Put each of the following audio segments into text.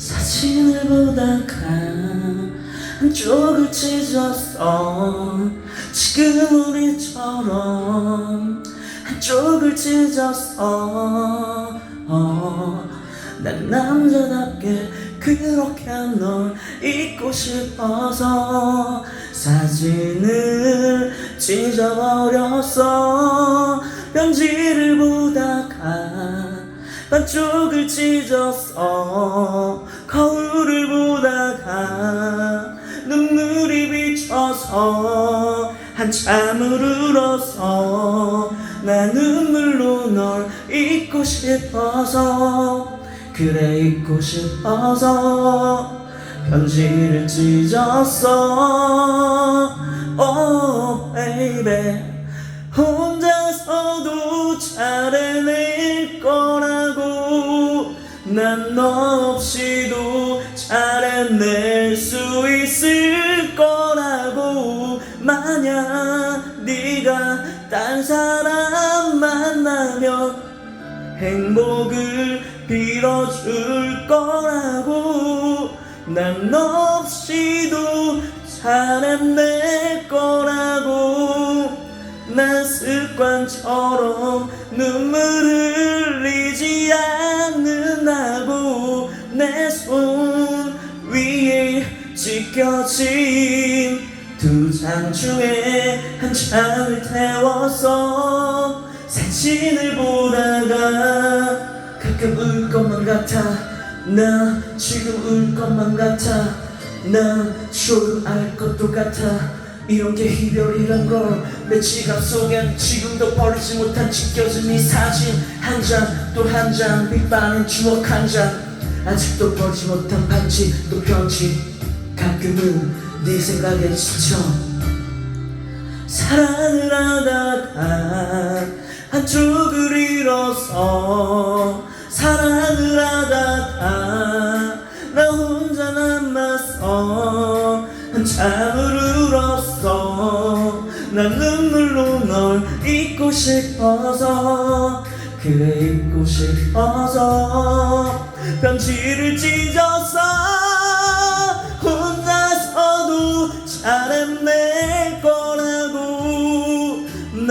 사진을 보다가 한쪽을 찢었어. 지금 우리처럼 한쪽을 찢었어. 어, 난 남자답게 그렇게 널 잊고 싶어서 사진을 찢어버렸어. 편지를 보다가 반쪽을 찢었어. 거 울을 보다가 눈물이 비쳐서 한참을 울었어 나 눈물로 널 잊고 싶어서 그래 잊고 싶어서 편지를 찢었어. Oh baby 혼자서도 잘 해낼 거라고 난 너 없이도 잘해낼 수 있을 거라고. 만약 네가 딴 사람 만나면 행복을 빌어줄 거라고. 난 너 없이도 잘해낼 거라고. 난 습관처럼 눈물을 흘리 두장 중에 한 장을 태웠어 사진을 보다가 가끔 울 것만 같아. 나 지금 울 것만 같아. 난 추억을 알 것도 같아. 이런 게 이별이란 걸내 지갑 속엔 지금도 버리지 못한 지켜진 이 사진 한 장 또 한 장 빛바랜 추억 한 장. 아직도 버리지 못한 반지 또 편지. 가끔은 네 생각에 지쳐 사랑을 하다가 한쪽을 잃어서 사랑을 하다가 나 혼자 남았어 한참을 울었어. 난 눈물로 널 잊고 싶어서 그래 잊고 싶어서 편지를 찢었어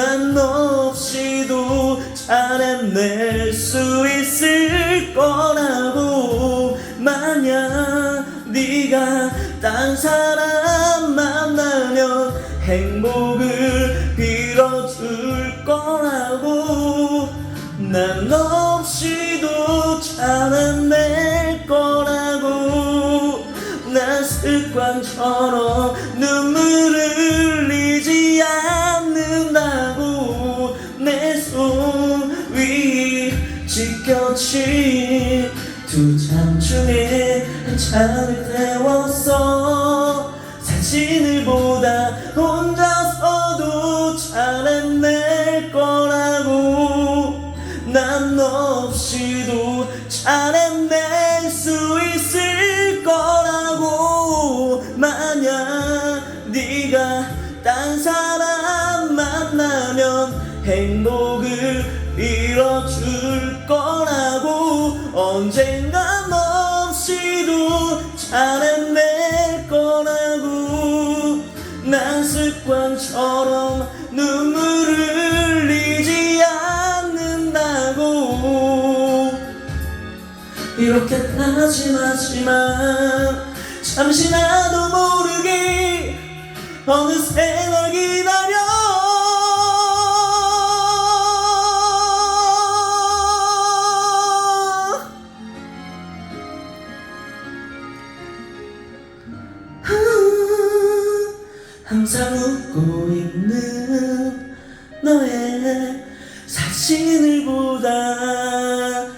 난너 없이도 잘해낼 수 있을 거라고. 만약 네가 딴 사람 만나면 행복을 빌어줄 거라고. 난너 없이도 잘해낼 거라고. 난 습관처럼 장 중에 한 장을 태웠어. 사진을 보다 혼자서도 잘해낼 거라고. 난 너 없이도 잘해낼 수 있을 거라고. 만약 네가 딴 사람 만나면 행복을 빌어줄 습관처럼 눈물을 흘리지 않는다고. 이렇게 다짐하지만 잠시 나도 모르게 어느새 널 기다려 항상 웃고 있는 너의 사진을 보다가